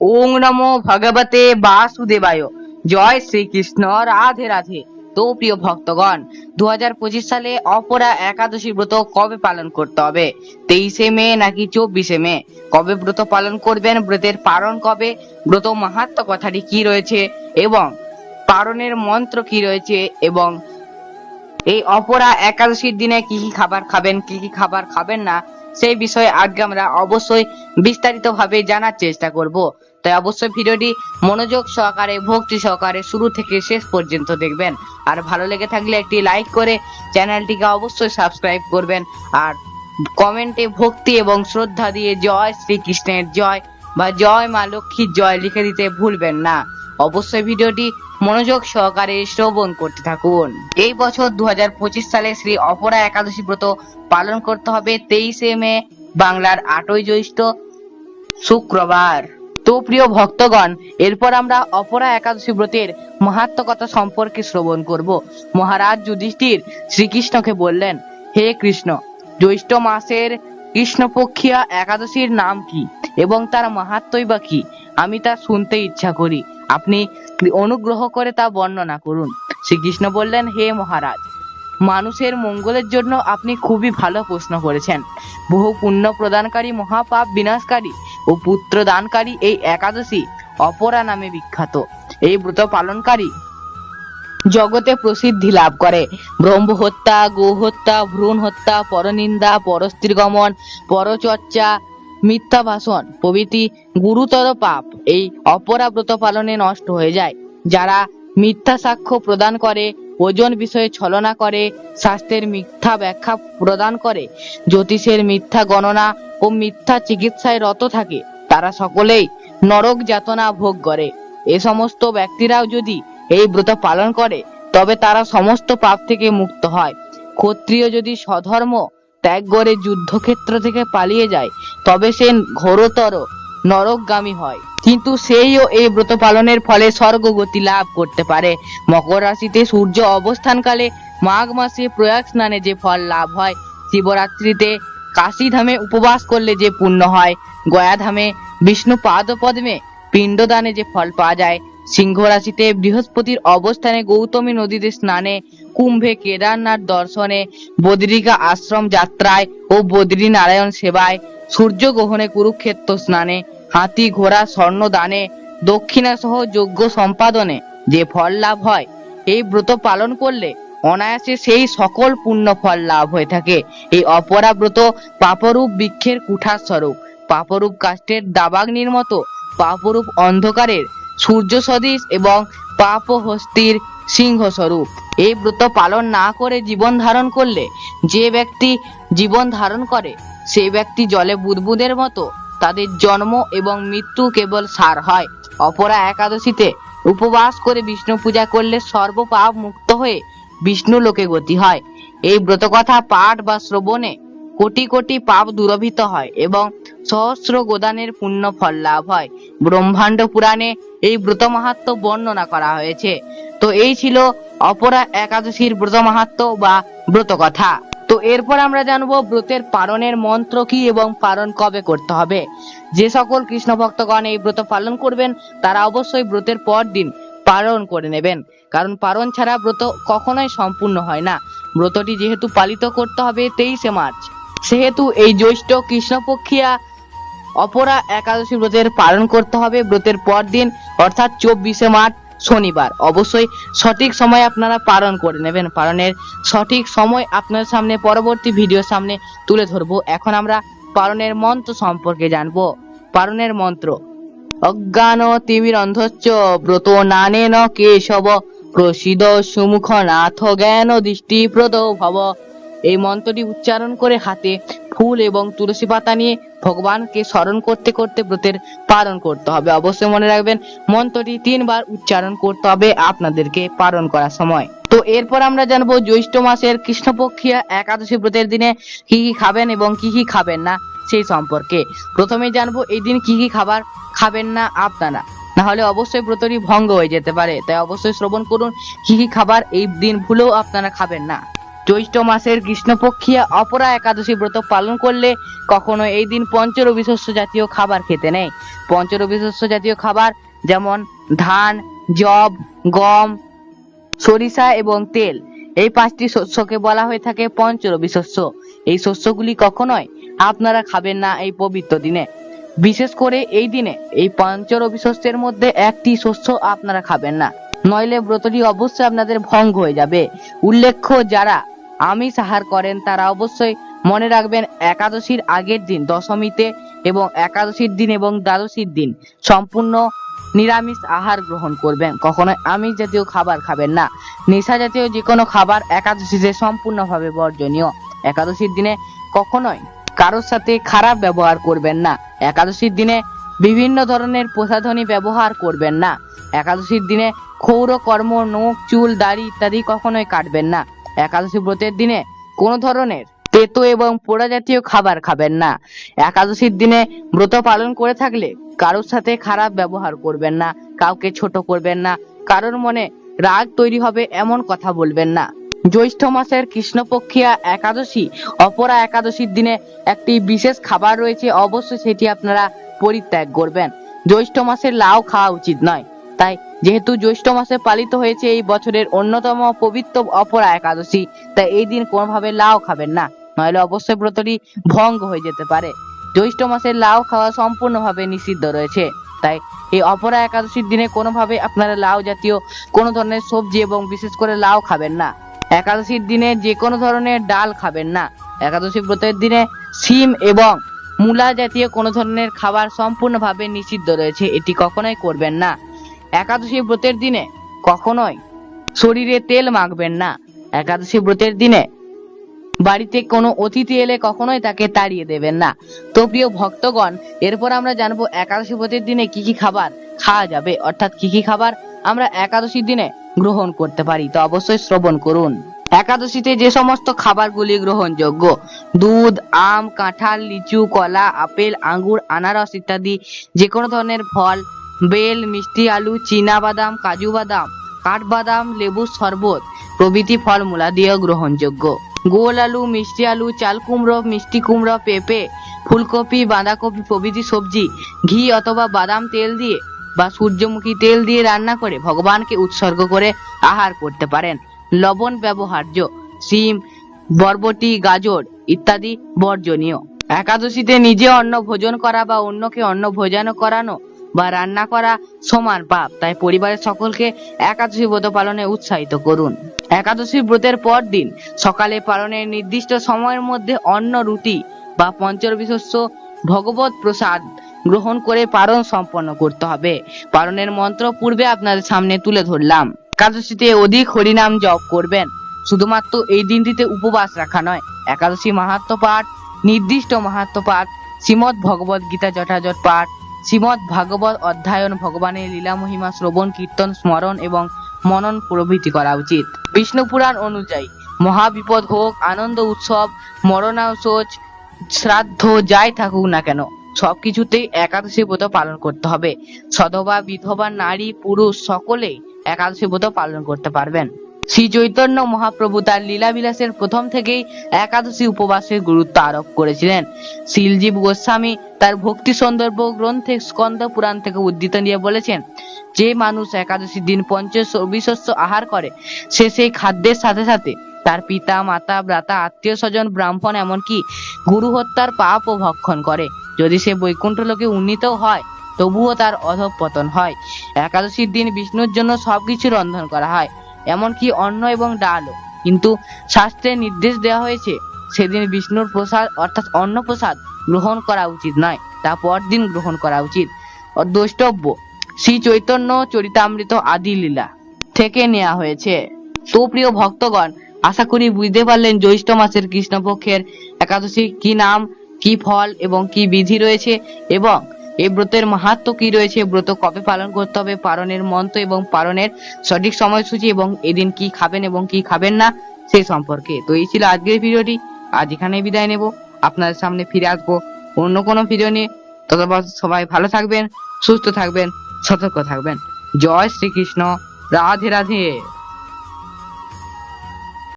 ওং নমো ভগবতে বাসুদেবায়। জয় শ্রীকৃষ্ণ, রাধে রাধে। তো প্রিয় ভক্তগণ দু হাজার পঁচিশ সালে অপরা একাদশী ব্রত কবে পালন করতে হবে? তেইশে মে নাকি চব্বিশে মে? কবে ব্রত পালন করবেন? ব্রতের পালন কবে? ব্রত মাহাত্ম কথাটি কি রয়েছে? এবং পালনের মন্ত্র কি রয়েছে? এবং এই অপরা একাদশীর দিনে কি কি খাবার খাবেন, কি কি খাবার খাবেন না? সেই বিষয়ে আজকে আমরা অবশ্যই বিস্তারিত ভাবে জানার চেষ্টা করব। তাই অবশ্যই ভিডিওটি মনোযোগ সহকারে, ভক্তি সহকারে শুরু থেকে শেষ পর্যন্ত দেখবেন। আর ভালো লেগে থাকলে একটি লাইক করে চ্যানেলটিকে অবশ্যই সাবস্ক্রাইব করবেন। আর কমেন্টে ভক্তি এবং শ্রদ্ধা দিয়ে জয় শ্রীকৃষ্ণের জয় বা জয় মা লক্ষ্মীর জয় লিখে দিতে ভুলবেন না। অবশ্যই ভিডিওটি মনোযোগ সহকারে শ্রবণ করতে থাকুন। এই বছর দু হাজার পঁচিশ সালে শ্রী অপরা একাদশী ব্রত পালন করতে হবে তেইশে মে বাংলার আটই জ্যৈষ্ঠ শুক্রবার। তো প্রিয় ভক্তগণ, এরপর আমরা অপরা একাদশী ব্রতের মাহাত্ম কথা সম্পর্কে শ্রবণ করব। মহারাজ যুধিষ্ঠির শ্রীকৃষ্ণকে বললেন, হে কৃষ্ণ, জ্যৈষ্ঠ মাসের কৃষ্ণপক্ষিয়া একাদশীর নাম কি এবং তার মাহাত্মই বা কি? আমি তা শুনতে ইচ্ছা করি। আপনি অনুগ্রহ করে তা বর্ণনা করুন। শ্রীকৃষ্ণ বললেন, হে মহারাজ মানুষের মঙ্গলের জন্য আপনি খুবই ভালো প্রশ্ন করেছেন। বহু পুণ্য প্রদানকারী মহাপাপ বিনাশকারী ও পুত্র দানকারী এই একাদশী অপরা নামে বিখ্যাত। এই ব্রত পালনকারী জগতে প্রসিদ্ধি লাভ করে। ব্রহ্ম হত্যা গো হত্যা, ভ্রূণ হত্যা, পরনিন্দা, পরস্ত্রীগমন, পরচর্চা মিথ্যা ভাষণ প্রভৃতি গুরুতর পাপ এই অপরা ব্রত পালনে নষ্ট হয়ে যায়। যারা মিথ্যা সাক্ষ্য প্রদান করে ওজন বিষয়ে ছলনা করে, স্বাস্থ্যের মিথ্যা ব্যাখ্যা প্রদান করে, জ্যোতিষের মিথ্যা গণনা ও মিথ্যা চিকিৎসায় রত থাকে। তারা সকলেই নরক যাতনা ভোগ করে। এ সমস্ত ব্যক্তিরাও যদি এই ব্রত পালন করে, তবে তারা সমস্ত পাপ থেকে মুক্ত হয়। ক্ষত্রিয় যদি স্বধর্ম ত্যাগ করে যুদ্ধক্ষেত্র থেকে পালিয়ে যায়, তবে সে ঘোরতর নরকগামী হয়। কিন্তু সেইও এই ব্রত পালনের ফলে স্বর্গগতি লাভ করতে পারে। মকর রাশিতে সূর্য অবস্থানকালে মাঘ মাসে প্রয়াগ স্নানে যে ফল লাভ হয়, শিবরাত্রিতে কাশী ধামে উপবাস করলে যে পুণ্য হয় গয়া ধামে বিষ্ণু পাদ পদ্মে পিণ্ডদানে যে ফল পাওয়া যায় সিংহ রাশিতে বৃহস্পতির অবস্থানে গৌতমী নদীতে স্নানে, কুম্ভে কেদারনাথ দর্শনে, বদ্রিকা আশ্রম যাত্রায় ও বদ্রী নারায়ণ সেবায় সূর্য গ্রহণে কুরুক্ষেত্র স্নানে হাতি ঘোড়া, স্বর্ণ দানে, দক্ষিণা সহ যজ্ঞ সম্পাদনে যে ফল লাভ হয়, এই ব্রত পালন করলে অনায়াসে সেই সকল পুণ্য ফল লাভ হয়ে থাকে। এই অপরা ব্রত পাপরূপ বৃক্ষের কুঠার স্বরূপ পাপরূপ কাষ্টের দাবাগ্নির মতো, পাপরূপ অন্ধকারের সূর্য সদৃশ এবং পাপ হস্তির সিংহ স্বরূপ এই ব্রত পালন না করে জীবন ধারণ করলে যে ব্যক্তি জীবন ধারণ করে সেই ব্যক্তি জলে বুদবুদের মতো তাদের জন্ম এবং মৃত্যু কেবল সার হয়। অপরা একাদশীতে উপবাস করে বিষ্ণু পূজা করলে সর্বপাপ মুক্ত হয়ে বিষ্ণু লোকে গতি হয়। এই ব্রতকথা পাঠ বা শ্রবণে কোটি কোটি পাপ দূরভীত হয় এবং সহস্র গোদানের পুণ্য ফল লাভ হয়। ব্রহ্মাণ্ড পুরাণে এই ব্রত মাহাত্ম বর্ণনা করা হয়েছে। তো এই ছিল অপরা একাদশীর ব্রত মাহাত্ম বা ব্রত কথা তো এরপর আমরা জানব ব্রতের পালনের মন্ত্র কি এবং পালন কবে করতে হবে। যে সকল কৃষ্ণ ভক্তগণ এই ব্রত পালন করবেন, তারা অবশ্যই ব্রতের পর দিন পালন করে নেবেন। কারণ পালন ছাড়া ব্রত কখনোই সম্পূর্ণ হয় না। ব্রতটি যেহেতু পালিত করতে হবে তেইশে মার্চ। সেহেতু এই জ্যৈষ্ঠ কৃষ্ণপক্ষিয়া অপরা একাদশী ব্রতের পালন করতে হবে। ব্রতের পর দিন, অর্থাৎ চব্বিশে মার্চ শনিবার। অবশ্যই সঠিক সময় আপনারা পালন করে নেবেন পালনের সঠিক সময় আপনার সামনে, পরবর্তী ভিডিওর সামনে তুলে ধরবো। এখন আমরা পালনের মন্ত্র সম্পর্কে জানব। পালনের মন্ত্র, অজ্ঞান তিমির অন্ধশ্চ ব্রত নানেন কেশব প্রসিদ সুমুখ নাথ জ্ঞান দৃষ্টিপ্রদ ভব এই মন্ত্রটি উচ্চারণ করে হাতে ফুল এবং তুলসী পাতা নিয়ে ভগবানকে স্মরণ করতে করতে ব্রতের পালন করতে হবে। অবশ্যই মনে রাখবেন, মন্ত্রটি তিনবার উচ্চারণ করতে হবে আপনাদেরকে পালন করার সময়। তো এরপর আমরা জানব জ্যৈষ্ঠ মাসের কৃষ্ণপক্ষিয়া একাদশী ব্রতের দিনে কি কি খাবেন এবং কি কি খাবেন না সেই সম্পর্কে। প্রথমে জানব এই দিন কি কি খাবার খাবেন না আপনারা। না হলে অবশ্যই ব্রতটি ভঙ্গ হয়ে যেতে পারে। তাই অবশ্যই শ্রবণ করুন, কি কি খাবার এই দিন ভুলেও আপনারা খাবেন না। জ্যৈষ্ঠ মাসের কৃষ্ণপক্ষিয়া অপরা একাদশী ব্রত পালন করলে কখনো এই দিন পঞ্চরবি শস্য জাতীয় খাবার খেতে নেই। পঞ্চরবি শস্য জাতীয় খাবার যেমন ধান জব গম, সরিষা এবং তেল, এই পাঁচটি শস্যকে বলা হয়ে থাকে পঞ্চরবি শস্য এই শস্যগুলি কখনোই আপনারা খাবেন না এই পবিত্র দিনে। বিশেষ করে এই দিনে এই পঞ্চরবি শস্যের মধ্যে একটি শস্য আপনারা খাবেন না। নইলে ব্রতটি অবশ্যই আপনাদের ভঙ্গ হয়ে যাবে। উল্লেখ্য, যারা আমিষ আহার করেন, তারা অবশ্যই মনে রাখবেন একাদশীর আগের দিন, দশমীতে এবং একাদশীর দিন এবং দ্বাদশীর দিন সম্পূর্ণ নিরামিষ আহার গ্রহণ করবেন। কখনো আমিষ জাতীয় খাবার খাবেন না। নেশা জাতীয় যে কোনো খাবার একাদশীতে সম্পূর্ণভাবে বর্জনীয়। একাদশীর দিনে কখনোই কারোর সাথে খারাপ ব্যবহার করবেন না। একাদশীর দিনে বিভিন্ন ধরনের প্রসাধনী ব্যবহার করবেন না। একাদশীর দিনে ক্ষৌর কর্ম নখ, চুল, দাড়ি ইত্যাদি কখনোই কাটবেন না। একাদশী ব্রতের দিনে কোনো ধরনের তেতো এবং পোড়া জাতীয় খাবার খাবেন না। একাদশীর দিনে ব্রত পালন করে থাকলে কারোর সাথে খারাপ ব্যবহার করবেন না, কাউকে ছোট করবেন না, কারোর মনে রাগ তৈরি হবে এমন কথা বলবেন না। জ্যৈষ্ঠ মাসের কৃষ্ণপক্ষিয়া একাদশী, অপরা একাদশীর দিনে একটি বিশেষ খাবার রয়েছে, অবশ্যই সেটি আপনারা পরিত্যাগ করবেন। জ্যৈষ্ঠ মাসে লাউ খাওয়া উচিত নয়, তাই যেহেতু জ্যৈষ্ঠ মাসে পালিত হয়েছে এই বছরের অন্যতম পবিত্র অপরা একাদশী, তাই এই দিন কোনোভাবে লাউ খাবেন না। নইলে অবশ্যই ব্রতটি ভঙ্গ হয়ে যেতে পারে। জ্যৈষ্ঠ মাসে লাউ খাওয়া সম্পূর্ণভাবে নিষিদ্ধ রয়েছে। তাই এই অপরা একাদশীর দিনে কোনোভাবে আপনারা লাউ জাতীয় কোনো ধরনের সবজি এবং বিশেষ করে লাউ খাবেন না। একাদশীর দিনে যে কোনো ধরনের ডাল খাবেন না। একাদশী ব্রতের দিনে সিম এবং মূলা জাতীয় কোনো ধরনের খাবার সম্পূর্ণভাবে নিষিদ্ধ রয়েছে। এটি কখনোই করবেন না। একাদশী ব্রতের দিনে কখনোই শরীরে তেল মাখবেন না। একাদশী ব্রতের দিনে বাড়িতে কোনো অতিথি এলে কখনোই তাকে তাড়িয়ে দেবেন না। তো প্রিয় ভক্তগণ, এরপর আমরা জানব একাদশী ব্রতের দিনে কি কি খাবার খাওয়া যাবে। অর্থাৎ কি কি খাবার আমরা একাদশীর দিনে গ্রহণ করতে পারি, তো অবশ্যই শ্রবণ করুন। একাদশীতে যে সমস্ত খাবারগুলি গ্রহণযোগ্য, দুধ, আম, কাঁঠাল, লিচু, কলা, আপেল, আঙ্গুর, আনারস ইত্যাদি যে কোনো ধরনের ফল বেল, মিষ্টি আলু, চীনা বাদাম, কাজু বাদাম কাঠবাদাম লেবুর শরবত প্রভৃতি ফলমূলা দিয়েও গ্রহণযোগ্য। গোল আলু, মিষ্টি আলু, চাল কুমড়ো, মিষ্টি কুমড়ো, পেঁপে, ফুলকপি, বাঁধাকপি প্রভৃতি সবজি, ঘি অথবা বাদাম তেল দিয়ে বা সূর্যমুখী তেল দিয়ে রান্না করে ভগবানকে উৎসর্গ করে আহার করতে পারেন। লবণ ব্যবহার্য, শিম, বরবটি, গাজর ইত্যাদি বর্জনীয়। একাদশীতে নিজে অন্ন ভোজন করা বা অন্যকে অন্ন ভোজন করানো বা রান্না করা সমান পাপ। তাই পরিবারের সকলকে একাদশী ব্রত পালনে উৎসাহিত করুন। একাদশী ব্রতের পর দিন সকালে পালনের নির্দিষ্ট সময়ের মধ্যে অন্ন, রুটি বা পঞ্চরবি শস্য ভগবত প্রসাদ গ্রহণ করে পালন সম্পন্ন করতে হবে। পালনের মন্ত্র পূর্বে আপনাদের সামনে তুলে ধরলাম। একাদশীতে অধিক হরিনাম জপ করবেন। শুধুমাত্র এই দিনটিতে উপবাস রাখা নয়। একাদশী মাহাত্ম পাঠ, নির্দিষ্ট মাহাত্ম পাঠ, শ্রীমদ ভগবত গীতা যথাযথ পাঠ শ্রীমদ ভাগবত অধ্যয়ন ভগবানের লীলা মহিমা, শ্রবণ, কীর্তন, স্মরণ এবং মনন প্রভৃতি করা উচিত। বিষ্ণু পুরাণ অনুযায়ী, মহাবিপদ হোক আনন্দ উৎসব মরণাশোচ শ্রাদ্ধ, যাই থাকুক না কেন, সবকিছুতেই একাদশী ব্রত পালন করতে হবে। সধবা, বিধবা, নারী, পুরুষ সকলেই একাদশী ব্রত পালন করতে পারবেন। শ্রী চৈতন্য মহাপ্রভু তার লীলা বিলাসের প্রথম থেকেই একাদশী উপবাসের গুরুত্ব আরোপ করেছিলেন। শিলজীব গোস্বামী তার ভক্তি সন্দর্ভ গ্রন্থে স্কন্দ পুরাণ থেকে উদ্ধৃত নিয়ে বলেছেন, যে মানুষ একাদশী দিন পঞ্চ বিশস্য আহার করে, সে সেই খাদ্যের সাথে সাথে তার পিতা, মাতা, ভ্রাতা, আত্মীয় স্বজন, ব্রাহ্মণ, এমনকি গুরু হত্যার পাপ ও ভক্ষণ করে। যদি সে বৈকুণ্ঠ লোকে উন্নীত হয়, তবুও তার অধঃপতন হয়। একাদশীর দিন বিষ্ণুর জন্য সবকিছু রন্ধন করা হয়। এমনকি অন্ন এবং ডালও। কিন্তু শাস্ত্রে নির্দেশ দেওয়া হয়েছে, সেদিন বিষ্ণুর প্রসাদ, অর্থাৎ অন্ন প্রসাদ গ্রহণ করা উচিত নয়, তা পরদিন গ্রহণ করা উচিত। দ্রষ্টব্য শ্রী চৈতন্য চরিতামৃত আদি লীলা থেকে নেওয়া হয়েছে। তো প্রিয় ভক্তগণ, আশা করি বুঝতে পারলেন জ্যৈষ্ঠ মাসের কৃষ্ণপক্ষের একাদশী কি নাম, কি ফল এবং কি বিধি রয়েছে এবং এই ব্রতের মাহাত্ম কি রয়েছে? ব্রত কবে পালন করতে হবে? পারণের মন্ত্র এবং পালনের সঠিক সময়সূচি এবং এদিন কি খাবেন এবং কি খাবেন না সেই সম্পর্কে। তো এই ছিল আজকের ভিডিওটি। আজ এখানেই বিদায় নেব। আপনাদের সামনে ফিরে আসব অন্য কোনো ভিডিও নিয়ে। ততবার সবাই ভালো থাকবেন, সুস্থ থাকবেন, সতর্ক থাকবেন। জয় শ্রীকৃষ্ণ। রাধে রাধে।